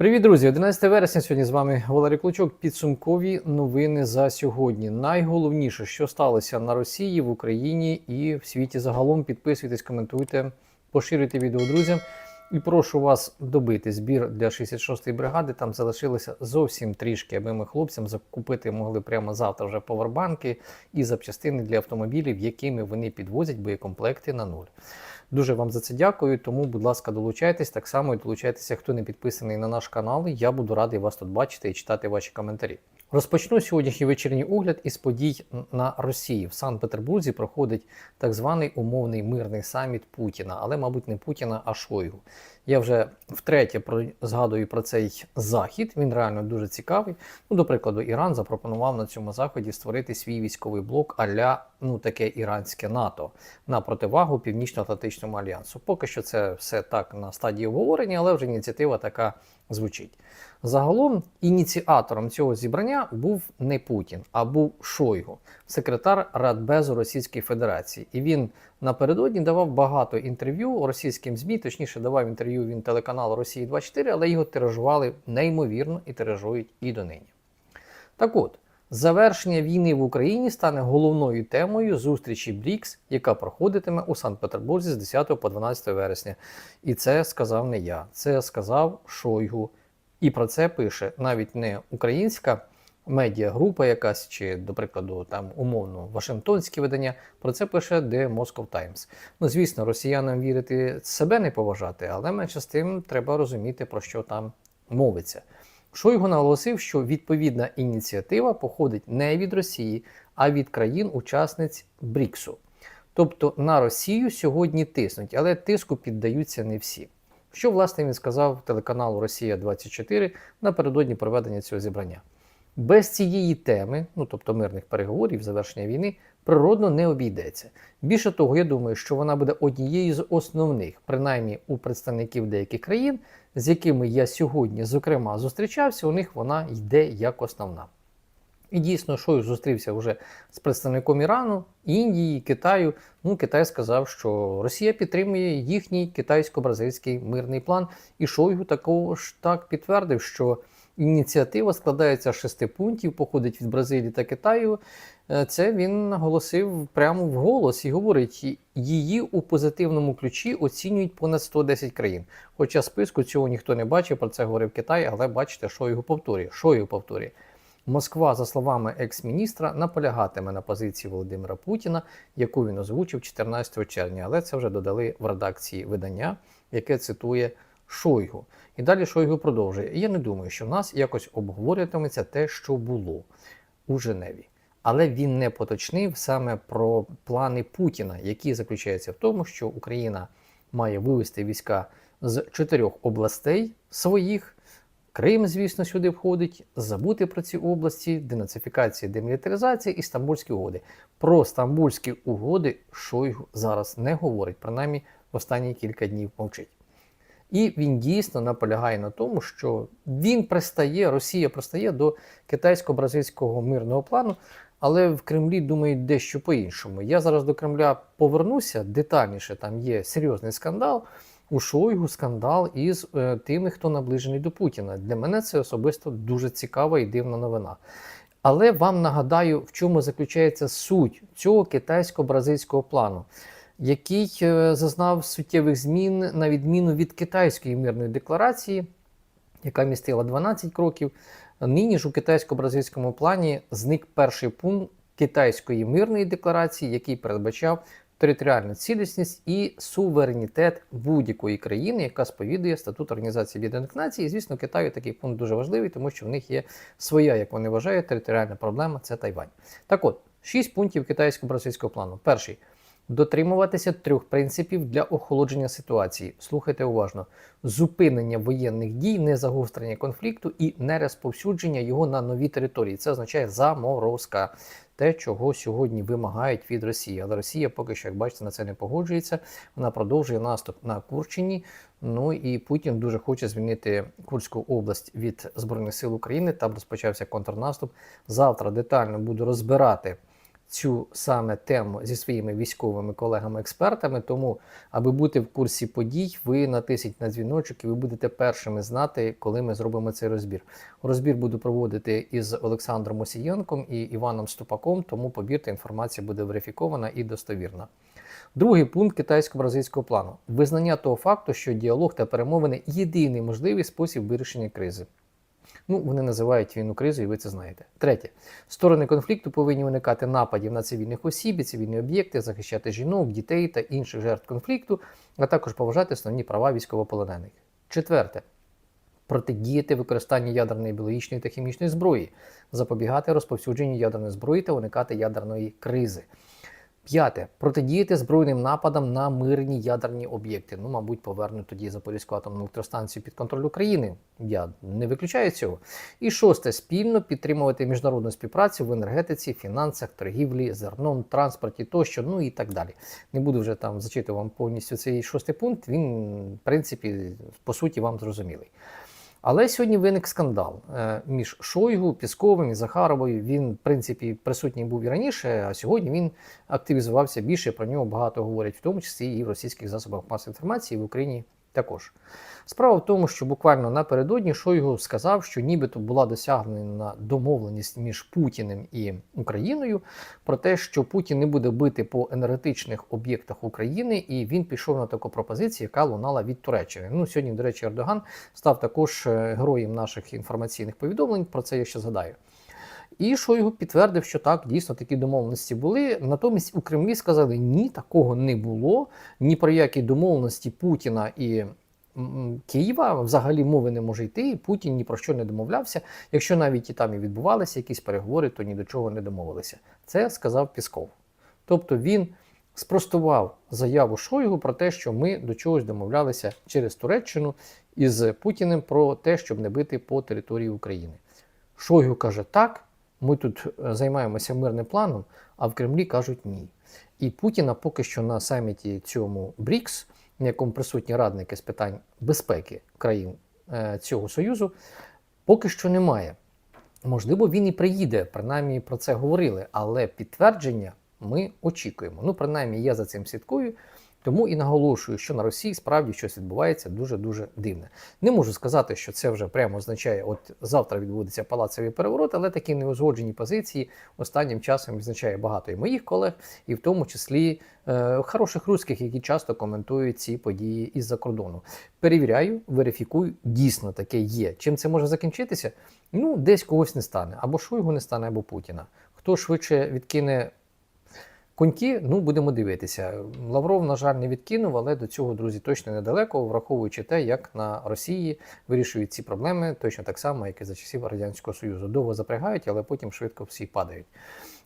Привіт, друзі! 11 вересня. Сьогодні з вами Валерій Клочок. Підсумкові новини за сьогодні. Найголовніше, що сталося на Росії, в Україні і в світі загалом. Підписуйтесь, коментуйте, поширюйте відео друзям. І прошу вас добити збір для 66-ї бригади. Там залишилося зовсім трішки, аби ми хлопцям закупити могли прямо завтра вже повербанки і запчастини для автомобілів, якими вони підвозять боєкомплекти на нуль. Дуже вам за це дякую. Тому, будь ласка, долучайтесь так само і долучайтеся, хто не підписаний на наш канал. Я буду радий вас тут бачити і читати ваші коментарі. Розпочну сьогоднішній вечірній огляд із подій на Росії. В Санкт-Петербурзі проходить так званий умовний мирний саміт Путіна, але, мабуть, не Путіна, а Шойгу. Я вже втретє про згадую про цей захід. Він реально дуже цікавий. Ну, до прикладу, Іран запропонував на цьому заході створити свій військовий блок аля ну таке іранське НАТО на противагу Північно-Атлантичному альянсу. Поки що це все так на стадії обговорення, але вже ініціатива така звучить. Загалом ініціатором цього зібрання був не Путін, а був Шойгу, секретар Радбезу Російської Федерації. І він напередодні давав багато інтерв'ю російським ЗМІ, точніше давав інтерв'ю він телеканалу Росії 24, але його тиражували неймовірно і тиражують і донині. Так от. Завершення війни в Україні стане головною темою зустрічі БРІКС, яка проходитиме у Санкт-Петербурзі з 10 по 12 вересня. І це сказав не я, це сказав Шойгу. І про це пише навіть не українська медіагрупа якась, чи, до прикладу, там умовно Вашингтонське видання. Про це пише The Moscow Times. Ну, звісно, росіянам вірити себе не поважати, але менше з тим треба розуміти, про що там мовиться. Шойгу наголосив, що відповідна ініціатива походить не від Росії, а від країн-учасниць БРІКСу. Тобто на Росію сьогодні тиснуть, але тиску піддаються не всі. Що, власне, він сказав телеканалу Росія 24 напередодні проведення цього зібрання. Без цієї теми, ну тобто мирних переговорів, завершення війни, природно не обійдеться. Більше того, я думаю, що вона буде однією з основних, принаймні у представників деяких країн, з якими я сьогодні, зокрема, зустрічався, у них вона йде як основна. І дійсно, Шойгу зустрівся вже з представником Ірану, Індії, Китаю. Ну, Китай сказав, що Росія підтримує їхній китайсько-бразильський мирний план. І Шойгу також так підтвердив, що ініціатива складається з шести пунктів, походить від Бразилії та Китаю. Е, Це він наголосив прямо в голос і говорить, її у позитивному ключі оцінюють понад 110 країн. Хоча списку цього ніхто не бачив, про це говорив Китай, але бачите, що його повторює. Що його повторює. Москва, за словами екс-міністра, наполягатиме на позиції Володимира Путіна, яку він озвучив 14 червня, але це вже додали в редакції видання, яке цитує Шойгу. І далі Шойгу продовжує. Я не думаю, що в нас якось обговорюватиметься те, що було у Женеві. Але він не поточнив саме про плани Путіна, які заключаються в тому, що Україна має вивести війська з чотирьох областей своїх. Крим, звісно, сюди входить, забути про ці області, денацифікація, демілітаризація і стамбульські угоди. Про стамбульські угоди Шойгу зараз не говорить, принаймні в останні кілька днів мовчить. І він дійсно наполягає на тому, що він пристає, Росія пристає до китайсько-бразильського мирного плану, але в Кремлі думають дещо по-іншому. Я зараз до Кремля повернуся детальніше. Там є серйозний скандал. У Шойгу скандал із е, тими, хто наближений до Путіна. Для мене це особисто дуже цікава і дивна новина. Але вам нагадаю, в чому заключається суть цього китайсько-бразильського плану, який е, зазнав суттєвих змін на відміну від китайської мирної декларації, яка містила 12 кроків. Нині ж у китайсько-бразильському плані зник перший пункт китайської мирної декларації, який передбачав територіальну цілісність і суверенітет будь-якої країни, яка сповідує статут Організації Об'єднаних Націй. І, звісно, Китаю такий пункт дуже важливий, тому що в них є своя, як вони вважають, територіальна проблема це Тайвань. Так от, шість пунктів китайсько-бразильського плану. Перший. Дотримуватися трьох принципів для охолодження ситуації. Слухайте уважно: зупинення воєнних дій, незагострення конфлікту і нерозповсюдження його на нові території. Це означає заморозка, те, чого сьогодні вимагають від Росії. Але Росія поки що, як бачите, на це не погоджується. Вона продовжує наступ на Курчині. Ну і Путін дуже хоче звільнити Курську область від Збройних сил України. Там розпочався контрнаступ. Завтра детально буду розбирати цю саме тему зі своїми військовими колегами-експертами. Тому, аби бути в курсі подій, ви натисніть на дзвіночок і ви будете першими знати, коли ми зробимо цей розбір. Розбір буду проводити із Олександром Осієнком і Іваном Ступаком, тому повірте, інформація буде верифікована і достовірна. Другий пункт китайсько-бразильського плану визнання того факту, що діалог та перемовини єдиний можливий спосіб вирішення кризи. Ну, вони називають війну кризою, і ви це знаєте. Третє, сторони конфлікту повинні уникати нападів на цивільних осіб і цивільні об'єкти, захищати жінок, дітей та інших жертв конфлікту, а також поважати основні права військовополонених. Четверте. Протидіяти використанню ядерної, біологічної та хімічної зброї, запобігати розповсюдженню ядерної зброї та уникати ядерної кризи. П'яте. Протидіяти збройним нападам на мирні ядерні об'єкти. Ну, мабуть, повернуть тоді Запорізьку атомну електростанцію під контроль України. Я не виключаю цього. І шосте. Спільно підтримувати міжнародну співпрацю в енергетиці, фінансах, торгівлі, зерном, транспорті тощо, ну і так далі. Не буду вже там зачитувати вам повністю цей шостий пункт. Він, в принципі, по суті, вам зрозумілий. Але сьогодні виник скандал е, між Шойгу, Пісковим і Захаровою. Він, в принципі, присутній був і раніше, а сьогодні він активізувався більше. Про нього багато говорять, в тому числі і в російських засобах масової інформації в Україні також. Справа в тому, що буквально напередодні Шойгу сказав, що нібито була досягнена домовленість між Путіним і Україною про те, що Путін не буде бити по енергетичних об'єктах України, і він пішов на таку пропозицію, яка лунала від Туреччини. Ну сьогодні, до речі, Ердоган став також е, героєм наших інформаційних повідомлень. Про це я ще згадаю. І Шойгу підтвердив, що так, дійсно такі домовленості були. Натомість у Кремлі сказали, ні, такого не було. Ні про які домовленості Путіна і Києва взагалі мови не може йти. і Путін ні про що не домовлявся. Якщо навіть і там і відбувалися якісь переговори, то ні до чого не домовилися. Це сказав Пісков. Тобто він спростував заяву Шойгу про те, що ми до чогось домовлялися через Туреччину із Путіним про те, щоб не бити по території України. Шойгу каже так. Ми тут е, займаємося мирним планом, а в Кремлі кажуть ні. І Путіна поки що на саміті цьому БРІКС, на якому присутні радники з питань безпеки країн е, цього союзу, поки що немає. Можливо, він і приїде, принаймні про це говорили, але підтвердження ми очікуємо. Ну, принаймні, я за цим слідкую. Тому і наголошую, що на Росії справді щось відбувається дуже-дуже дивне. Не можу сказати, що це вже прямо означає, от завтра відбудеться палацевий переворот, але такі неузгоджені позиції останнім часом відзначає багато і моїх колег, і в тому числі е, хороших русських, які часто коментують ці події із-за кордону. Перевіряю, верифікую, дійсно таке є. Чим це може закінчитися? Ну, десь когось не стане, або Шойгу не стане, або Путіна. Хто швидше відкине Коньки, ну будемо дивитися. Лавров, на жаль, не відкинув, але до цього, друзі, точно недалеко, враховуючи те, як на Росії вирішують ці проблеми, точно так само, як і за часів Радянського Союзу. Довго запрягають, але потім швидко всі падають.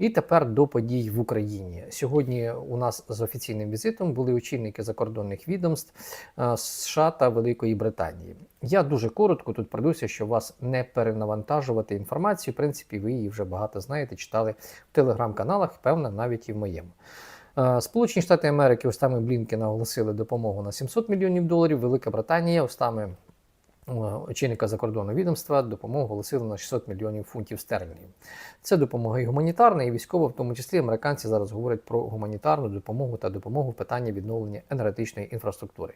І тепер до подій в Україні. Сьогодні у нас з офіційним візитом були очільники закордонних відомств е, США та Великої Британії. Я дуже коротко тут пройдуся, щоб вас не перенавантажувати інформацію. В принципі, ви її вже багато знаєте, читали в телеграм-каналах, певно, навіть і в моєму. Е, Сполучені Штати Америки устами Блінкена оголосили допомогу на 700 мільйонів доларів. Велика Британія устами очільника закордонного відомства допомогу оголосили на 600 мільйонів фунтів стерлінгів. Це допомога і гуманітарна, і військова, в тому числі американці зараз говорять про гуманітарну допомогу та допомогу в питанні відновлення енергетичної інфраструктури.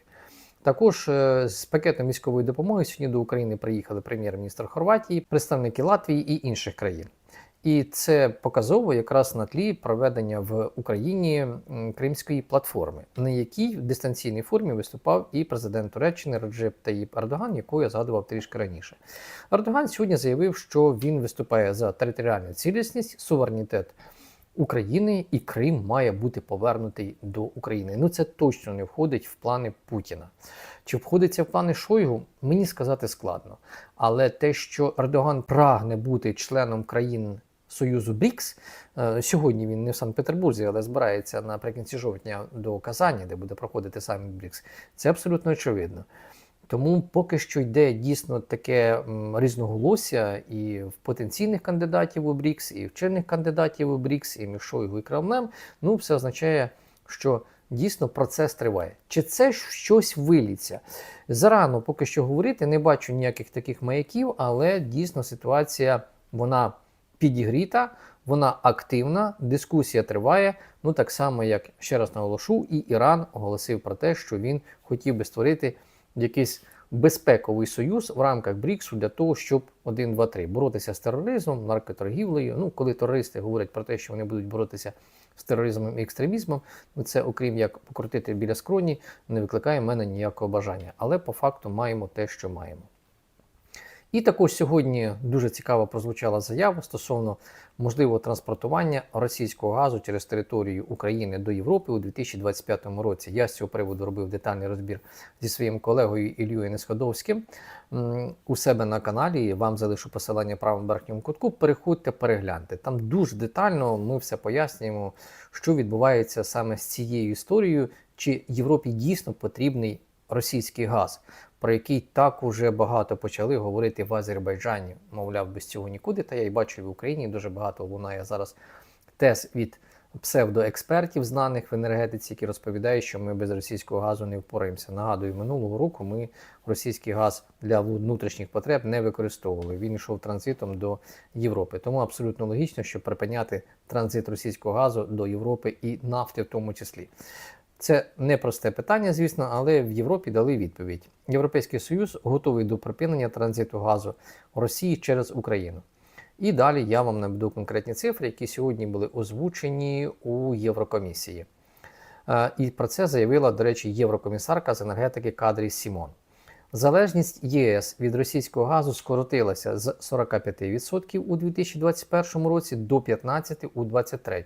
Також е, з пакетом військової допомоги сьогодні до України приїхали прем'єр-міністр Хорватії, представники Латвії і інших країн. І це показово якраз на тлі проведення в Україні кримської платформи, на якій в дистанційній формі виступав і президент Туреччини Реджеп Таїп Ердоган, якого я згадував трішки раніше. Ердоган сьогодні заявив, що він виступає за територіальну цілісність, суверенітет України, і Крим має бути повернутий до України. Ну це точно не входить в плани Путіна. Чи входить це в плани Шойгу, мені сказати складно. Але те, що Ердоган прагне бути членом країн Союзу БРІКС, е, сьогодні він не в Санкт-Петербурзі, але збирається наприкінці жовтня до Казані, де буде проходити саміт БРІКС. Це абсолютно очевидно. Тому поки що йде дійсно таке різноголосся і в потенційних кандидатів у БРІКС, і в чинних кандидатів у БРІКС, і між Шойгу і Кремлем. Ну, все означає, що дійсно процес триває. Чи це щось виліться? Зарано поки що говорити, не бачу ніяких таких маяків, але дійсно ситуація вона підігріта, Вона активна, дискусія триває. Ну так само, як ще раз наголошу, і Іран оголосив про те, що він хотів би створити якийсь безпековий союз в рамках БРІКСу для того, щоб 1, 2, 3 боротися з тероризмом, наркоторгівлею. Ну, коли терористи говорять про те, що вони будуть боротися з тероризмом і екстремізмом, ну це, окрім як покрутити біля скроні, не викликає в мене ніякого бажання. Але по факту маємо те, що маємо. І також сьогодні дуже цікаво прозвучала заява стосовно можливого транспортування російського газу через територію України до Європи у 2025 році. Я з цього приводу робив детальний розбір зі своїм колегою Іллею Несходовським у себе на каналі. Вам залишу посилання в правому верхньому кутку. Переходьте, перегляньте. Там дуже детально ми все пояснюємо, що відбувається саме з цією історією, чи Європі дійсно потрібний російський газ про який так уже багато почали говорити в Азербайджані. Мовляв, без цього нікуди. Та я й бачу в Україні дуже багато лунає зараз тез від псевдоекспертів, знаних в енергетиці, які розповідають, що ми без російського газу не впораємося. Нагадую, минулого року ми російський газ для внутрішніх потреб не використовували. Він йшов транзитом до Європи. Тому абсолютно логічно, щоб припиняти транзит російського газу до Європи і нафти, в тому числі. Це непросте питання, звісно, але в Європі дали відповідь. Європейський Союз готовий до припинення транзиту газу Росії через Україну. І далі я вам наведу конкретні цифри, які сьогодні були озвучені у Єврокомісії. Е, І про це заявила, до речі, єврокомісарка з енергетики Кадрі Сімон. Залежність ЄС від російського газу скоротилася з 45% у 2021 році до 15% у 2023.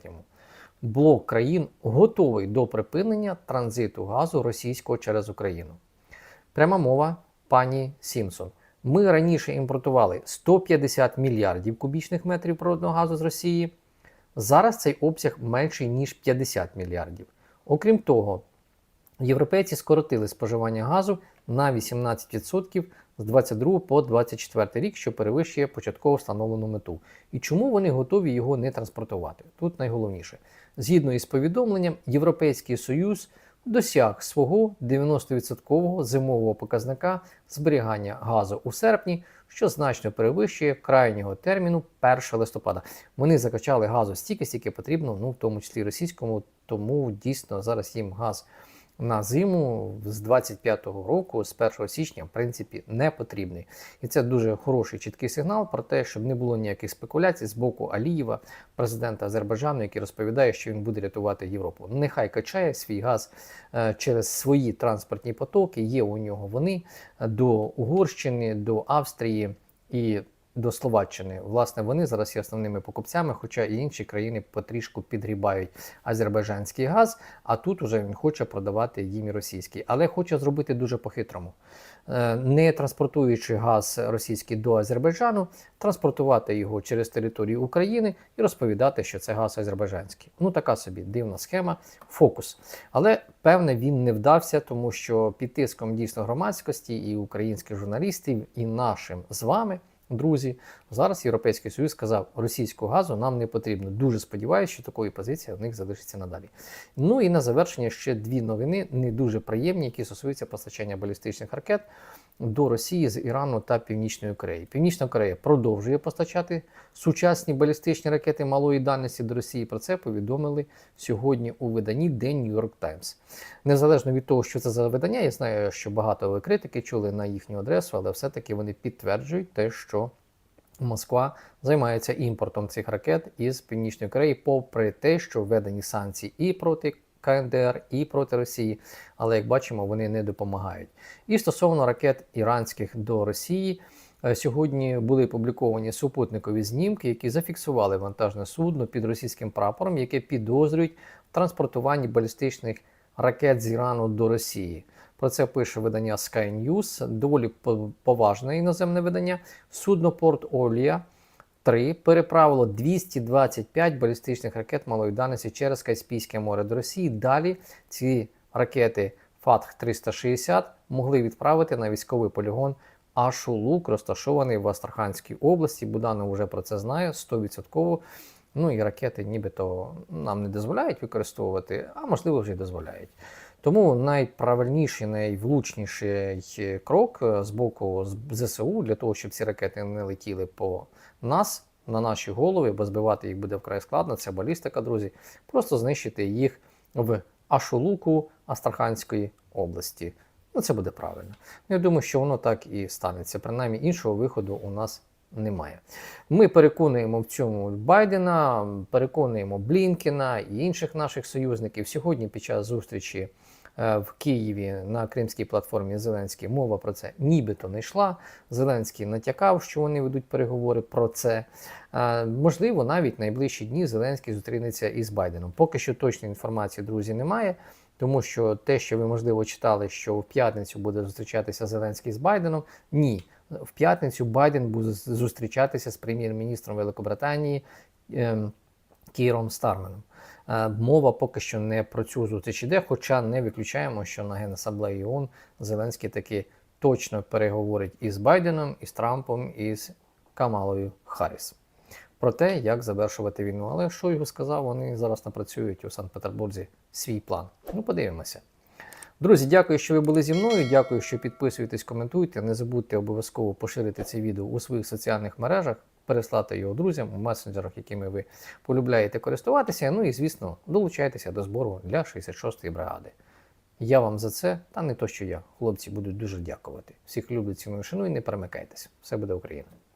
Блок країн готовий до припинення транзиту газу російського через Україну. Пряма мова пані Сімсон. Ми раніше імпортували 150 мільярдів кубічних метрів природного газу з Росії. Зараз цей обсяг менший ніж 50 мільярдів. Окрім того, європейці скоротили споживання газу на 18% з 22 по 24 рік, що перевищує початково встановлену мету. І чому вони готові його не транспортувати? Тут найголовніше. Згідно із повідомленням, Європейський Союз досяг свого 90% зимового показника зберігання газу у серпні, що значно перевищує крайнього терміну 1 листопада. Вони закачали газу стільки, стільки потрібно, ну в тому числі російському, тому дійсно зараз їм газ на зиму з 25-го року, з 1 січня, в принципі, не потрібний. І це дуже хороший чіткий сигнал про те, щоб не було ніяких спекуляцій з боку Алієва, президента Азербайджану, який розповідає, що він буде рятувати Європу. Нехай качає свій газ е, через свої транспортні потоки. Є у нього вони до Угорщини, до Австрії і до Словаччини. Власне, вони зараз є основними покупцями, хоча і інші країни потрішку підгрібають азербайджанський газ, а тут уже він хоче продавати їм і російський. Але хоче зробити дуже по-хитрому. Е, Не транспортуючи газ російський до Азербайджану, транспортувати його через територію України і розповідати, що це газ азербайджанський. Ну така собі дивна схема, фокус. Але певне він не вдався, тому що під тиском дійсно громадськості і українських журналістів, і нашим з вами. Друзі, зараз Європейський Союз сказав, російського газу нам не потрібно. Дуже сподіваюся, що такої позиції в них залишиться надалі. Ну і на завершення ще дві новини, не дуже приємні, які стосуються постачання балістичних ракет до Росії з Ірану та Північної Кореї. Північна Корея продовжує постачати сучасні балістичні ракети малої дальності до Росії. Про це повідомили сьогодні у виданні День Нью-Йорк Таймс. Незалежно від того, що це за видання, я знаю, що багато ви критики чули на їхню адресу, але все-таки вони підтверджують те, що Москва займається імпортом цих ракет із Північної Кореї, попри те, що введені санкції і проти КНДР, і проти Росії, але як бачимо, вони не допомагають. І стосовно ракет іранських до Росії. е, Сьогодні були опубліковані супутникові знімки, які зафіксували вантажне судно під російським прапором, яке підозрюють в транспортуванні балістичних ракет з Ірану до Росії. Про це пише видання Sky News, доволі поважне іноземне видання. Судно Порт Олія 3 переправило 225 балістичних ракет малої дальності через Каспійське море до Росії. Далі ці ракети Фатх 360 могли відправити на військовий полігон Ашулук, розташований в Астраханській області. Буданов вже про це знає 100%. Ну і ракети нібито нам не дозволяють використовувати, а можливо вже й дозволяють. Тому найправильніший, найвлучніший крок е, з боку ЗСУ для того, щоб ці ракети не летіли по нас на наші голови, бо збивати їх буде вкрай складно. Це балістика, друзі. Просто знищити їх в Ашулуку Астраханської області. Ну, це буде правильно. Я думаю, що воно так і станеться. Принаймні іншого виходу у нас немає. Ми переконуємо в цьому Байдена, переконуємо Блінкена і інших наших союзників. Сьогодні під час зустрічі е, в Києві на кримській платформі Зеленський мова про це нібито не йшла. Зеленський натякав, що вони ведуть переговори про це. Е, Можливо, навіть найближчі дні Зеленський зустрінеться із Байденом. Поки що точної інформації, друзі, немає. Тому що те, що ви можливо читали, що в п'ятницю буде зустрічатися Зеленський з Байденом, ні. В п'ятницю Байден буде зустрічатися з прем'єр-міністром Великобританії ем, Кіром Старменом. Е, Мова поки що не про цю зустріч іде, хоча не виключаємо, що на Генасамблеї ООН Зеленський таки точно переговорить із Байденом, із Трампом, і з Камалою Харріс. Про те, як завершувати війну. Але що його сказав, вони зараз напрацюють у Санкт-Петербурзі свій план. Ну, подивимося. Друзі, дякую, що ви були зі мною. Дякую, що підписуєтесь, коментуєте. Не забудьте обов'язково поширити це відео у своїх соціальних мережах, переслати його друзям у месенджерах, якими ви полюбляєте користуватися. Ну і, звісно, долучайтеся до збору для 66-ї бригади. Я вам за це, та не то, що я. Хлопці будуть дуже дякувати. Всіх люблю, ціную, шаную, не перемикайтеся. Все буде Україна!